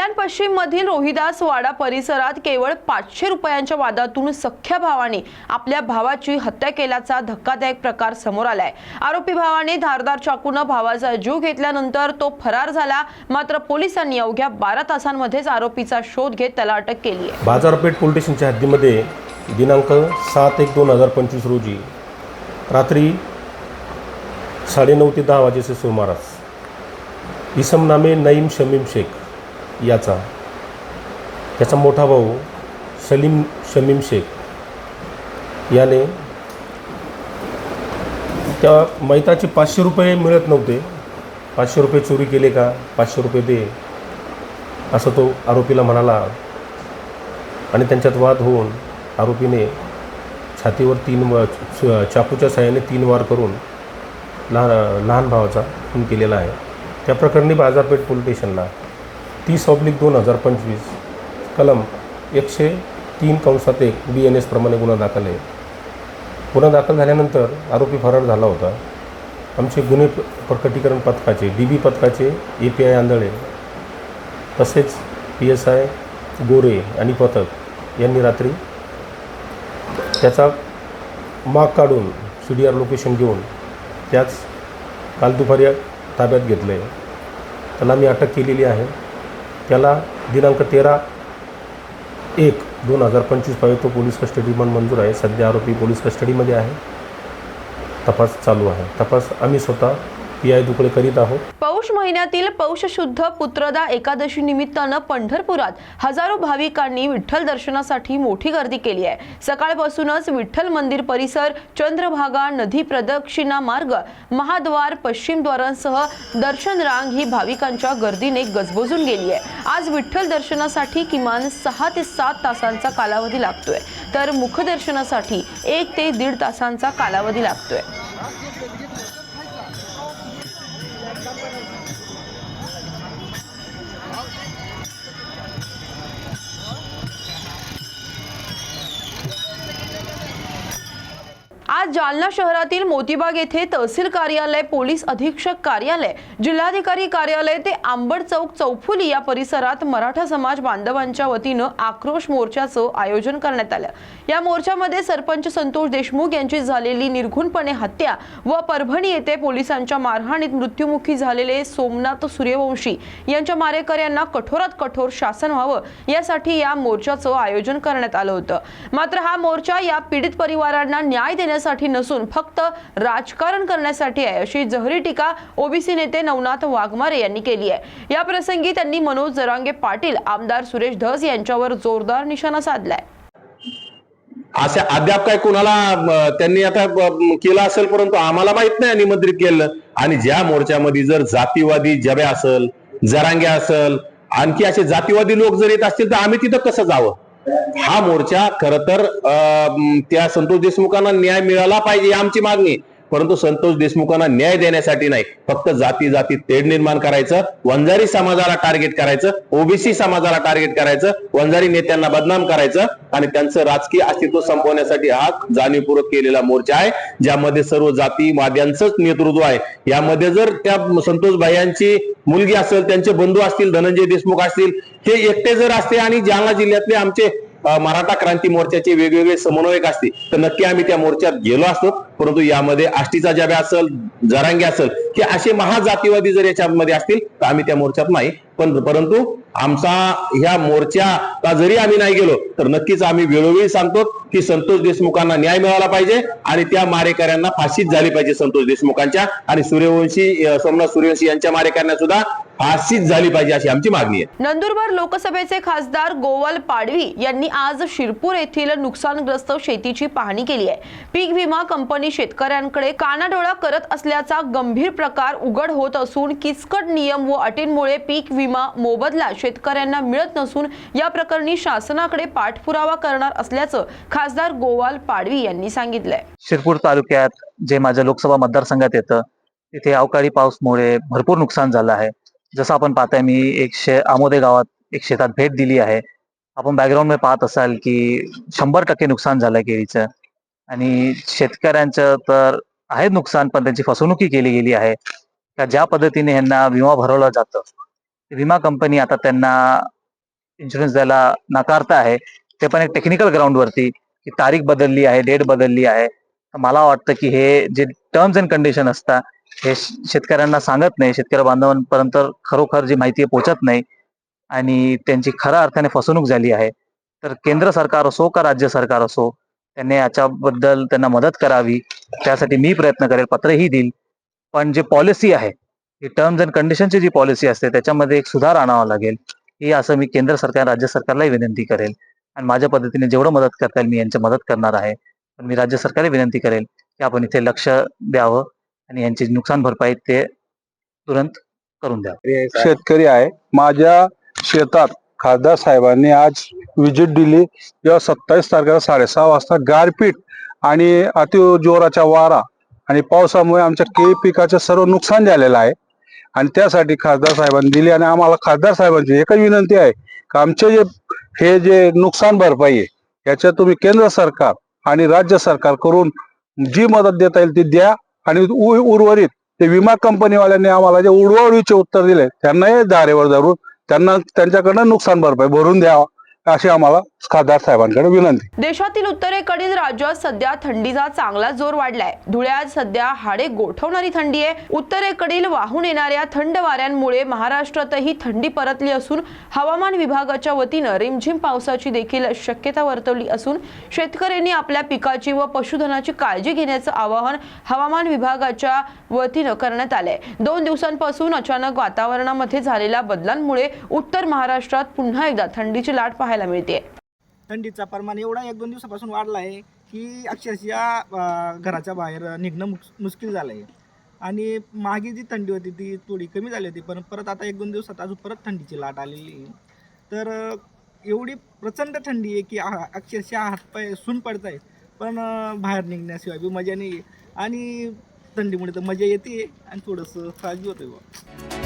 कल्याण पश्चिम मधील रोहिदास वाडा परिसरात केवळ पाचशे रुपयांच्या वादातून सख्ख्या भावाने आपल्या भावाची हत्या केल्याचा धक्कादायक प्रकार समोर आलाय. आरोपी भावाने धारदार चाकून भावाचा जीव घेतल्यानंतर तो फरार झाला. मात्र पोलिसांनी अवघ्या बारा तासांमध्येच आरोपीचा शोध घेत त्याला अटक केली आहे. बाजारपेठ पोलीस स्टेशनच्या हद्दीमध्ये दिनांक सात एक दोन हजार पंचवीस रोजी रात्री साडेनऊ ते दहा वाजेचे सुमारास इसम नामे नईम शमीम शेख याचा. त्याचा मोठा भाऊ सलीम शमीम शेख. याने त्या मैताचे पाचशे रुपये मिळत नव्हते. पाचशे रुपये चोरी केले का? पाचशे रुपये दे. असं तो आरोपीला म्हणाला. आणि त्यांच्यात वाद होऊन आरोपीने छातीवर तीन व चाकूच्या साहाय्याने तीन वार करून लहान लहान भावाचा खून केलेला आहे. त्या प्रकरणी बाजारपेठ पोलीस स्टेशनला तीस ऑब्लिक दोन हजार पंचवीस कलम एकशे तीन कंसात एक बी एन एसप्रमाणे गुन्हा दाखल आहे. गुन्हा दाखल झाल्यानंतर आरोपी फरार झाला होता. आमचे गुन्हे प्रकटीकरण पथकाचे डी बी पथकाचे ए पी आय आंधळे तसेच पी एस आय गोरे आणि पथक यांनी रात्री त्याचा माग काढून सी डी आर लोकेशन घेऊन त्याच काल दुपारी ताब्यात घेतलं आहे त्याला मी अटक केलेली आहे. त्याला दिनांक तेरा एक दोन हजार पंचवीस पाहिजे तो पोलीस कस्टडी मंजूर आहे. सध्या आरोपी पोलीस कस्टडीमध्ये आहे. तपास चालू आहे. तपास आम्ही स्वतः पी आय करीत आहोत. पौष महिन्यातील पौष शुद्ध पुत्रदा एकादशी निमित्तानं पंढरपुरात हजारो भाविकांनी विठ्ठल दर्शनासाठी मोठी गर्दी केली आहे. सकाळपासूनच विठ्ठल मंदिर परिसर चंद्रभागा नदी प्रदक्षिणा मार्ग महाद्वार पश्चिम द्वारांसह दर्शन रांग ही भाविकांच्या गर्दीने गजबजून गेली आहे. आज विठ्ठल दर्शनासाठी किमान सहा ते सात तासांचा कालावधी लागतोय. तर मुखदर्शनासाठी एक ते दीड तासांचा कालावधी लागतोय. आज जालना शहरातील मोतीबाग येथे तहसील कार्यालय पोलीस अधीक्षक कार्यालय जिल्हाधिकारी कार्यालय ते आंबड चौक चौफुली या परिसरात मराठा समाज बांधवांच्या वतीनं आक्रोश मोर्चाचं आयोजन करण्यात आलं. या मोर्चामध्ये सरपंच संतोष देशमुख यांची झालेली निर्घुणपणे हत्या व परभणी येथे पोलिसांच्या मारहाणीत मृत्युमुखी झालेले सोमनाथ सूर्यवंशी यांच्या मारेकऱ्यांना कठोरात कठोर शासन व्हावं यासाठी या मोर्चाचं आयोजन करण्यात आलं होतं. मात्र हा मोर्चा या पीडित परिवारांना न्याय देण्यासाठी नसून फक्त राजकारण करण्यासाठी आहे अशी जहरी टीका ओबीसी नेते नवनाथ वाघमारे यांनी केली आहे. या प्रसंगी त्यांनी मनोज जरांगे पाटील आमदार सुरेश धस यांच्यावर जोरदार निशाणा साधलाय. असे अद्याप काय कोणाला त्यांनी आता केलं असेल परंतु आम्हाला माहीत नाही निमंत्रित केलं आणि ज्या मोर्चामध्ये जर जातीवादी जबे असेल जरांगे असेल आणखी असे जातीवादी लोक जर येत असतील तर आम्ही तिथं कसं जावं? हा मोर्चा खर तर त्या संतोष देशमुखांना न्याय मिळाला पाहिजे आमची मागणी परंतु संतोष देशमुखांना न्याय देण्यासाठी नाही. फक्त जाती जाती तेढ निर्माण करायचं वंजारी समाजाला टार्गेट करायचं ओबीसी समाजाला टार्गेट करायचं वंजारी नेत्यांना बदनाम करायचं आणि त्यांचं राजकीय अस्तित्व संपवण्यासाठी हा जाणीवपूर्वक केलेला मोर्चा आहे ज्यामध्ये सर्व जाती वाद्यांचंच नेतृत्व आहे. यामध्ये जर त्या संतोष भाई मुलगी असेल त्यांचे बंधू असतील धनंजय देशमुख असतील हे एकटे जर असते आणि जालना जिल्ह्यातले आमचे मराठा क्रांती मोर्चाचे वेगवेगळे समन्वयक असते. तर नक्की आम्ही त्या मोर्चात गेलो असतो. परंतु यामध्ये आष्टीचा जाब्या असेल जरांगे असेल की असे महाजातीवादी जर याच्यामध्ये असतील तर आम्ही त्या मोर्चात नाही. पण परंतु आमचा ह्या मोर्चाला जरी आम्ही नाही गेलो तर नक्कीच आम्ही वेळोवेळी सांगतो की संतोष देशमुखांना न्याय मिळाला पाहिजे आणि त्या मारेकऱ्यांना फाशीच झाली पाहिजे संतोष देशमुखांच्या. आणि सूर्यवंशी सोमनाथ सूर्यवंशी यांच्या मारेकऱ्यांना सुद्धा फाशीच झाली पाहिजे अशी आमची मागणी आहे. नंदुरबार लोकसभेचे खासदार गोवल पाडवी यांनी आज शिरपूर येथील नुकसानग्रस्त शेतीची पाहणी केली आहे. पीक विमा कंपनी शेतकऱ्यांकडे कानाडोळा करत असल्याचा गंभीर प्रकार उघड होत असून किचकट नियम व अटींमुळे पीक विमा मोबदला शेतकऱ्यांना मिळत नसून या प्रकरणी शासनाकडे पाठपुरावा करणार असल्याचं खासदार गोवाल पाडवी यांनी सांगितलंय. शिरपूर तालुक्यात जे माझ्या लोकसभा मतदारसंघात येतं तिथे अवकाळी पाऊसमुळे भरपूर नुकसान झालं आहे. जसं आपण पाहताय मी एक शे आमोदे गावात एक शेतात भेट दिली आहे. आपण बॅकग्राऊंडमध्ये पाहत असाल की शंभर टक्के नुकसान झालं केळीचं. आणि शेतकऱ्यांचं तर आहे नुकसान पण त्यांची फसवणुकी केली गेली आहे. का ज्या पद्धतीने यांना विमा भरवला जातं विमा कंपनी आता त्यांना इन्शुरन्स द्यायला नाकारता आहे. ते पण एक टेक्निकल ग्राउंडवरती की तारीख बदलली आहे डेट बदलली आहे. मला वाटतं की हे जे टर्म्स अँड कंडिशन असतात हे शेतकऱ्यांना सांगत नाही. शेतकरी बांधवांपर्यंत खरोखर जी माहिती पोहोचत नाही आणि त्यांची खऱ्या अर्थाने फसवणूक झाली आहे. तर केंद्र सरकार असो का राज्य सरकार असो त्यांनी याच्याबद्दल त्यांना मदत करावी त्यासाठी मी प्रयत्न करेल पत्रही देईल. पण जे पॉलिसी आहे ही टर्म्स अँड कंडिशनची जी पॉलिसी असते त्याच्यामध्ये एक सुधार आणावा लागेल. ही असं मी केंद्र सरकार राज्य सरकारलाही विनंती करेल. आणि माझ्या पद्धतीने जेवढं मदत करता येईल मी यांची मदत करणार आहे. पण मी राज्य सरकारला विनंती करेल की आपण इथे लक्ष द्यावं. आणि यांची नुकसान भरपाई ते तुरंत करून द्या. शेतकरी आहे. माझ्या शेतात खासदार साहेबांनी आज विजिट दिली. जेव्हा सत्तावीस तारखेला साडेसहा वाजता गारपीट आणि अति जोराचा वारा आणि पावसामुळे आमच्या केळी पिकाचं सर्व नुकसान झालेलं आहे. आणि त्यासाठी खासदार साहेबांनी दिली आणि आम्हाला खासदार साहेबांची एकच विनंती आहे की आमचे जे हे जे नुकसान भरपाई आहे याच्यात तुम्ही केंद्र सरकार आणि राज्य सरकार करून जी मदत देता येईल ती द्या. आणि उ- उर्वरित ते विमा कंपनीवाल्यांनी आम्हाला जे उडवाउडवीचे उत्तर दिले त्यांनाही धारेवर धरून त्यांना त्यांच्याकडनं नुकसान भरपाई भरून द्यावा अशी आम्हाला खासदार साहेबांकडे विनंती. देशातील उत्तरेकडील राज्यात सध्या थंडीचा चांगला जोर वाढलाय. धुळ्यात सध्या हाडे गोठवणारी थंडी आहे. उत्तरेकडील वाहून येणाऱ्या थंड वाऱ्यांमुळे महाराष्ट्रातही थंडी परतली असून हवामान विभागाच्या वतीनं रिमझिम पावसाची देखील शक्यता वर्तवली असून शेतकऱ्यांनी आपल्या पिकाची व पशुधनाची काळजी घेण्याचं आवाहन हवामान विभागाच्या वतीनं करण्यात आलंय. दोन दिवसांपासून अचानक वातावरणामध्ये झालेल्या बदलांमुळे उत्तर महाराष्ट्रात पुन्हा एकदा थंडीची लाट पाहायला मिळते थंडीचा प्रमाण एवढा एक दोन दिवसापासून वाढला आहे की अक्षरशः घराच्या बाहेर निघणं मुस मुश्किल झालं आहे आणि मागे जी थंडी होती ती थोडी कमी झाली होती पण परत आता एक दोन दिवसात अजून परत थंडीची लाट आलेली आहे. तर एवढी प्रचंड थंडी आहे की अक्षरशः हातपाय सून पडत आहे पण बाहेर निघण्याशिवाय बी मजा नाही आहे. आणि थंडीमुळे तर मजा येते आणि थोडंसं काळजी बी होतोय बुवा